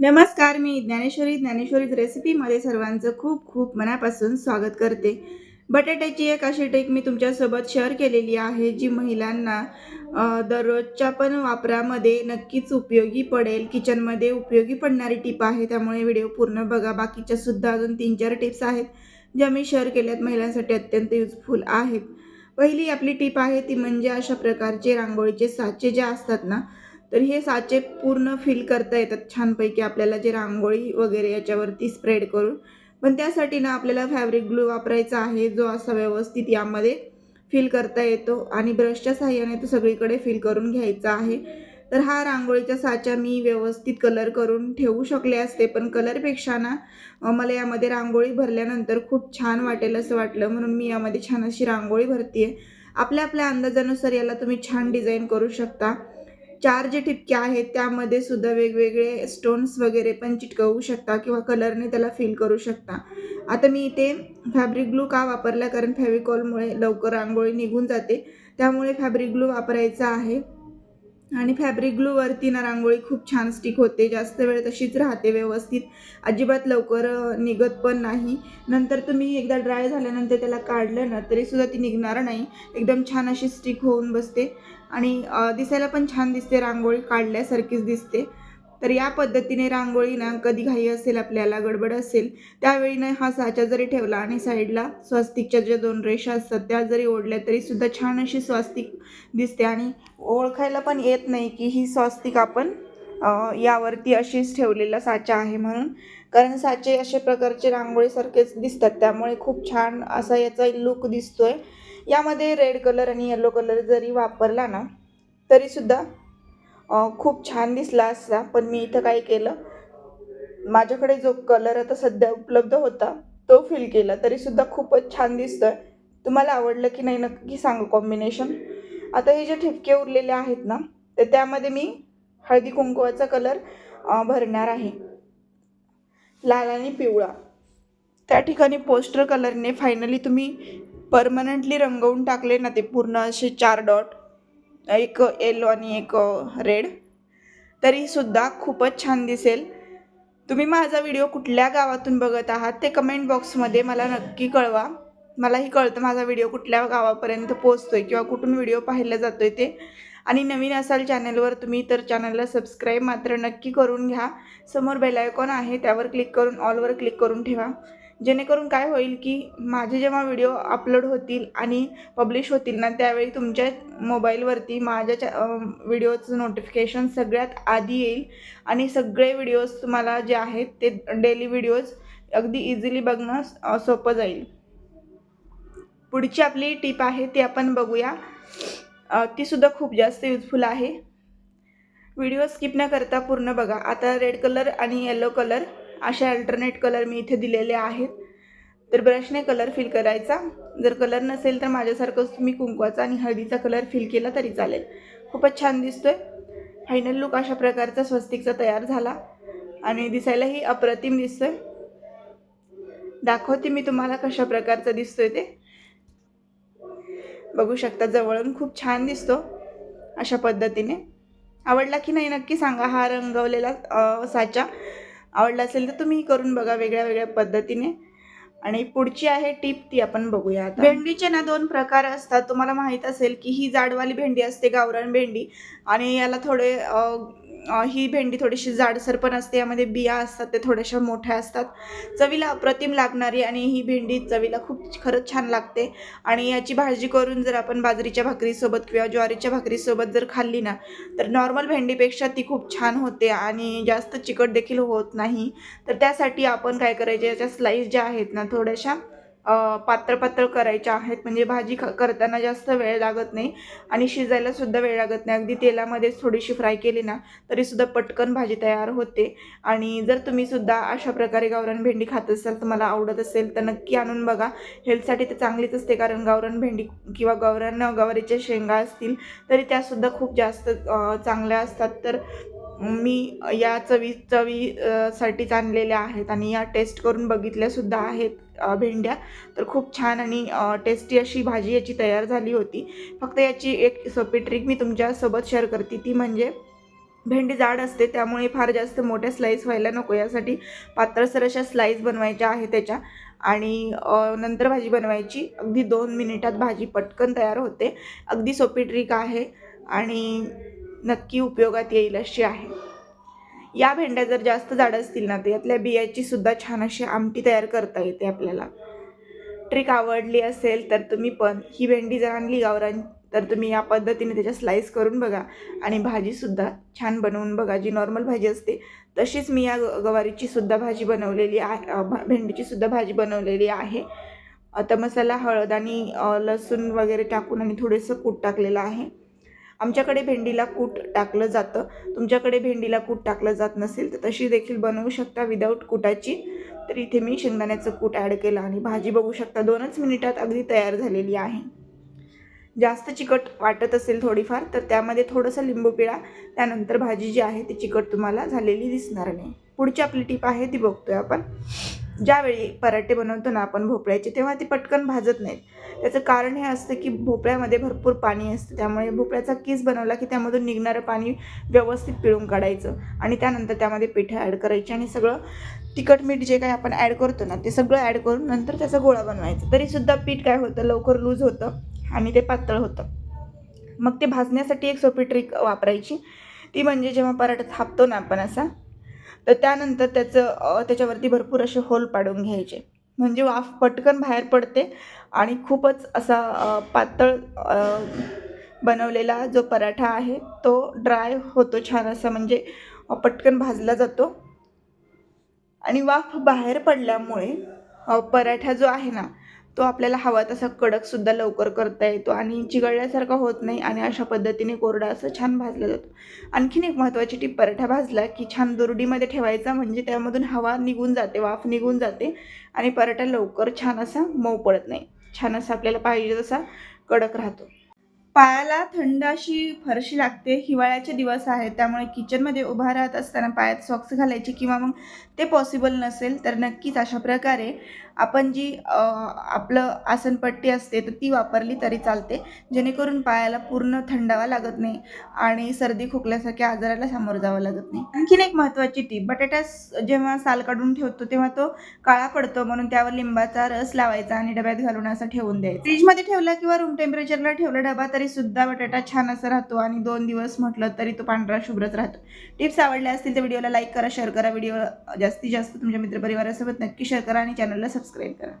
नमस्कार मी ज्ञानेश्वरी. ज्ञानेश्वरीज रेसिपीमध्ये सर्वांचं खूप खूप मनापासून स्वागत करते. बटाट्याची एक अशी ट्रिक मी तुमच्यासोबत शेअर केलेली आहे जी महिलांना दररोजच्या पण वापरामध्ये नक्कीच उपयोगी पडेल. किचनमध्ये उपयोगी पडणारी टिप आहे. त्यामुळे व्हिडिओ पूर्ण बघा. बाकीच्या सुद्धा अजून तीन चार टिप्स आहेत ज्या मी शेअर केल्यात. महिलांसाठी अत्यंत युजफुल आहेत. पहिली आपली टीप आहे ती म्हणजे अशा प्रकारचे रांगोळीचे साचे जे असतात ना तर हे साचे पूर्ण फिल करता येतात छानपैकी आपल्याला जे रांगोळी वगैरे याच्यावरती स्प्रेड करून. पण त्यासाठी ना आपल्याला फॅब्रिक ग्लू वापरायचा आहे जो असा व्यवस्थित यामध्ये फिल करता येतो. आणि ब्रशच्या साह्याने तो सगळीकडे फिल करून घ्यायचा आहे. तर हा रांगोळीच्या साचा मी व्यवस्थित कलर करून ठेवू शकले असते. पण कलरपेक्षा ना मला यामध्ये रांगोळी भरल्यानंतर खूप छान वाटेल असं वाटलं. म्हणून मी यामध्ये छान अशी रांगोळी भरते आपल्या आपल्या अंदाजानुसार याला तुम्ही छान डिझाईन करू शकता. चार जे ठिपके आहेत त्यामध्ये सुद्धा वेगवेगळे स्टोन्स वगैरे पण चिटकवू शकता किंवा कलरने त्याला फिल करू शकता. आता मी इथे फॅब्रिक ग्लू का वापरला? कारण फॅविकॉलमुळे लवकर रांगोळी निघून जाते. त्यामुळे फॅब्रिक ग्लू वापरायचा आहे. आणि फॅब्रिक ग्लूवरती ना रांगोळी खूप छान स्टिक होते. जास्त वेळ तशीच राहते व्यवस्थित. अजिबात लवकर निघत पण नाही. नंतर तुम्ही एकदा ड्राय झाल्यानंतर त्याला काढलं ना तरीसुद्धा ती निघणार नाही. एकदम छान अशी स्टिक होऊन बसते. आणि दिसायला पण छान दिसते रांगोळी काढल्यासारखीच दिसते. तर या पद्धतीने रांगोळी ना कधी घाई असेल आपल्याला गडबड असेल त्यावेळी ना हा साचा जरी ठेवला आणि साईडला स्वस्तिकच्या ज्या दोन रेषा असतात त्या जरी ओढल्या तरी सुद्धा छान अशी स्वस्तिक दिसते आणि ओळखायला पण येत नाही की ही स्वस्तिक आपण यावरती अशीच ठेवलेला साचा आहे म्हणून. कारण साचे अशा प्रकारचे रांगोळीसारखेच दिसतात त्यामुळे खूप छान असा याचा लुक दिसतोय. यामध्ये रेड कलर आणि येलो कलर जरी वापरला ना तरीसुद्धा खूप छान दिसला असता पण मी इथं काय केलं? माझ्याकडे जो कलर आता सध्या उपलब्ध होता तो फिल केला. तरीसुद्धा खूपच छान दिसतोय. तुम्हाला आवडलं की नाही नक्की सांगा कॉम्बिनेशन आता हे जे ठिपके उरलेले आहेत ना तर त्यामध्ये मी हळदी कुंकवाचा कलर भरणार आहे. लाल आणि पिवळा. त्या ठिकाणी पोस्टर कलरने फायनली तुम्ही परमनंटली रंगवून टाकले ना ते पूर्ण असे चार डॉट एक येलो आणि एक रेड तरीसुद्धा खूपच छान दिसेल. तुम्ही माझा व्हिडिओ कुठल्या गावातून बघत आहात ते कमेंट बॉक्समध्ये मला नक्की कळवा. मलाही कळतं माझा व्हिडिओ कुठल्या गावापर्यंत पोचतो आहे किंवा कुठून व्हिडिओ पाहिला जातो आहे ते. आणि नवीन असाल चॅनलवर तुम्ही तर चॅनलला सबस्क्राईब मात्र नक्की करून घ्या. समोर बेलायकॉन आहे त्यावर क्लिक करून ऑलवर क्लिक करून ठेवा. जेणेकरून काय होईल की माझे जेव्हा व्हिडिओ अपलोड होतील आणि पब्लिश होतील ना त्यावेळी तुमच्या मोबाईलवरती माझ्या चॅ व्हिडिओचं नोटिफिकेशन सगळ्यात आधी येईल. आणि सगळे व्हिडिओज तुम्हाला जे आहेत ते डेली व्हिडिओज अगदी इझिली बघणं सोपं जाईल. पुढची आपली टीप आहे ती आपण बघूया. तीसुद्धा खूप जास्त युजफुल आहे. व्हिडिओ स्किप न करता पूर्ण बघा. आता रेड कलर आणि येलो कलर असे अल्टरनेट कलर मी इथे दिलेले आहेत. तर ब्रशने कलर फिल करायचा. जर कलर नसेल तर माझ्यासारखंच तुम्ही कुंकवाचा आणि हळदीचा कलर फिल केला तरी चालेल. खूपच छान दिसतोय. फायनल लुक अशा प्रकारचा स्वस्तिकचा तयार झाला. आणि दिसायलाही अप्रतिम दिसतोय. दाखवते मी तुम्हाला कशा प्रकारचा दिसतोय ते. बघू शकता जवळून खूप छान दिसतो अशा पद्धतीने. आवडला की नाही नक्की सांगा. हा रंगवलेला साचा. आवडला असेल तर तुम्ही करून बघा वेगळ्या वेगळ्या पद्धतीने. आणि पुढची आहे टीप ती आपण बघूया भेंडीचे ना दोन प्रकार असतात. तुम्हाला माहीत असेल की ही जाडवाली भेंडी असते गावरान भेंडी. आणि याला थोडे ही भेंडी थोडीशी जाडसर पण असते. यामध्ये बिया असतात ते थोड्याशा मोठ्या असतात. चवीला अप्रतिम लागणारी आणि ही भेंडी चवीला खूप खरंच छान लागते. आणि याची भाजी करून जर आपण बाजरीच्या भाकरीसोबत किंवा ज्वारीच्या भाकरीसोबत जर खाल्ली ना तर नॉर्मल भेंडीपेक्षा ती खूप छान होते आणि जास्त चिकट देखील होत नाही. तर त्यासाठी आपण काय करायचे याच्या स्लाईस ज्या आहेत ना थोड्याशा पातळ पातळ करायच्या आहेत. म्हणजे भाजी ख करताना जास्त वेळ लागत नाही आणि शिजायला सुद्धा वेळ लागत नाही. अगदी तेलामध्येच थोडीशी फ्राय केली ना तरीसुद्धा पटकन भाजी तयार होते. आणि जर तुम्ही सुद्धा अशा प्रकारे गावरान भेंडी खात असाल तुम्हाला आवडत असेल तर नक्की आणून बघा. हेल्थसाठी तर चांगलीच असते कारण गावरान भेंडी किंवा गावरान गवारीच्या शेंगा असतील तरी त्यासुद्धा खूप जास्त चांगल्या असतात. तर मी या चवी चवी साठीच आणलेल्या आहेत आणि या टेस्ट करून बघितल्यासुद्धा आहेत. भेंड्या. तर खूप छान आणि टेस्टी अशी भाजी याची तयार झाली होती. फक्त याची एक सोपी ट्रिक मी तुमच्यासोबत शेअर करते. ती म्हणजे भेंडी जाड असते त्यामुळे फार जास्त मोठ्या स्लाईस व्हायला नको. यासाठी पातळसर अशा स्लाईस बनवायच्या आहे त्याच्या. आणि नंतर भाजी बनवायची. अगदी दोन मिनिटात भाजी पटकन तयार होते. अगदी सोपी ट्रिक आहे आणि नक्की उपयोगात येईल अशी आहे. या भेंड्या जर जास्त जाड असतील ना तर यातल्या बियाची सुद्धा छान अशी आमटी तयार करता येते आपल्याला. ट्रिक आवडली असेल तर तुम्ही पण. ही भेंडी जर आणली गावरान तर तुम्ही या पद्धतीने त्याच्या स्लाईस करून बघा आणि भाजीसुद्धा छान बनवून बघा. जी नॉर्मल भाजी असते तशीच मी या ग- गवारीची सुद्धा भाजी बनवलेली आहे भा- भेंडीची सुद्धा भाजी बनवलेली आहे. आता मसाला हळद आणि लसूण वगैरे टाकून आणि थोडंसं कूट टाकलेलं आहे. आमच्याकडे भेंडीला कूट टाकलं जातं. तुमच्याकडे भेंडीला कूट टाकलं जात नसेल तर तशी देखील बनवू शकता विदाऊट कुटाची. तर इथे मी शेंगदाण्याचं कूट ॲड केलं आणि भाजी बघू शकता दोनच मिनिटात अगदी तयार झालेली आहे. जास्त चिकट वाटत असेल थोडीफार तर त्यामध्ये थोडंसं लिंबू पिळा. त्यानंतर भाजी जी आहे ती चिकट तुम्हाला झालेली दिसणार नाही. पुढची आपली टीप आहे ती बघतोय आपण. ज्यावेळी पराठे बनवतो ना आपण भोपळ्याचे तेव्हा ते पटकन भाजत नाहीत. त्याचं कारण हे असतं की भोपळ्यामध्ये भरपूर पाणी असतं. त्यामुळे भोपळ्याचा किस बनवला की त्यामधून निघणारं पाणी व्यवस्थित पिळून काढायचं आणि त्यानंतर त्यामध्ये पिठं ॲड करायची आणि सगळं तिखट मीठ जे काही आपण ॲड करतो ना ते सगळं ॲड करून नंतर त्याचा गोळा बनवायचा. तरीसुद्धा पीठ काय होतं? लवकर लूज होतं आणि ते पातळ होतं. मग ते भाजण्यासाठी एक सोपी ट्रिक वापरायची. ती म्हणजे जेव्हा पराठा थापतो ना आपण असा तर त्यानंतर त्याचं त्याच्यावरती भरपूर असे होल पाडून घ्यायचे. म्हणजे वाफ पटकन बाहेर पडते आणि खूपच असा पातळ बनवलेला जो पराठा आहे तो ड्राय होतो छान असा. म्हणजे पटकन भाजला जातो. आणि वाफ बाहेर पडल्यामुळे पराठा जो आहे ना तो आपल्याला हवा तसा कडकसुद्धा लवकर करता येतो आणि चिघळल्यासारखा होत नाही आणि अशा पद्धतीने कोरडा असं छान भाजला जातो. आणखीन एक महत्त्वाची टीप पराठा भाजला की छान दुरडीमध्ये ठेवायचा म्हणजे त्यामधून हवा निघून जाते वाफ निघून जाते आणि पराठा लवकर छान असा मऊ पडत नाही. छान असा आपल्याला पाहिजे तसा कडक राहतो. पायाला थंड अशी फरशी लागते हिवाळ्याचे दिवस आहेत त्यामुळे किचनमध्ये उभा राहत असताना पायात सॉक्स घालायची किंवा मग ते पॉसिबल नसेल तर नक्कीच अशा प्रकारे आपण जी आपलं आसनपट्टी असते तर ती वापरली तरी चालते. जेणेकरून पायाला पूर्ण थंडावा लागत नाही आणि सर्दी खोकल्यासारख्या आजाराला सामोरं जावं लागत नाही. आणखीन एक महत्त्वाची टीप बटाटा जेव्हा साल काढून ठेवतो तेव्हा तो काळा पडतो म्हणून त्यावर लिंबाचा रस लावायचा आणि डब्यात घालून असा ठेवून द्यायचा. फ्रीजमध्ये ठेवला किंवा रूम टेम्परेचरला ठेवला डबा तरी सुद्धा बटाटा छान असा राहतो आणि दोन दिवस म्हटलं तरी तो पांढरा शुभ्रच राहतो. टिप्स आवडल्या असतील तर व्हिडिओला लाईक करा शेअर करा. व्हिडिओ जास्तीत जास्त तुमच्या मित्रपरिवारासोबत नक्की शेअर करा आणि चॅनलला सबस्क्राईब करा